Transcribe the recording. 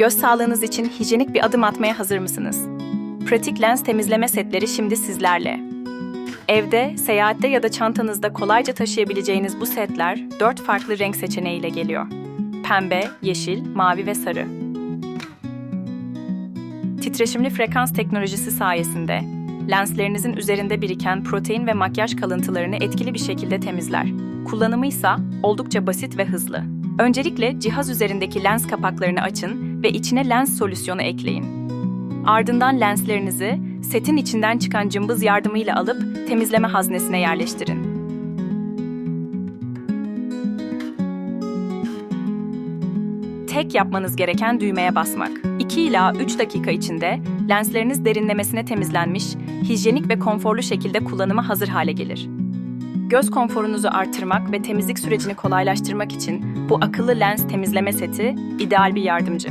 Göz sağlığınız için hijyenik bir adım atmaya hazır mısınız? Pratik lens temizleme setleri şimdi sizlerle. Evde, seyahatte ya da çantanızda kolayca taşıyabileceğiniz bu setler dört farklı renk seçeneğiyle geliyor. Pembe, yeşil, mavi ve sarı. Titreşimli frekans teknolojisi sayesinde lenslerinizin üzerinde biriken protein ve makyaj kalıntılarını etkili bir şekilde temizler. Kullanımı ise oldukça basit ve hızlı. Öncelikle cihaz üzerindeki lens kapaklarını açın ve içine lens solüsyonu ekleyin. Ardından lenslerinizi setin içinden çıkan cımbız yardımıyla alıp temizleme haznesine yerleştirin. Tek yapmanız gereken düğmeye basmak. 2 ila 3 dakika içinde lensleriniz derinlemesine temizlenmiş, hijyenik ve konforlu şekilde kullanıma hazır hale gelir. Göz konforunuzu artırmak ve temizlik sürecini kolaylaştırmak için bu akıllı lens temizleme seti ideal bir yardımcı.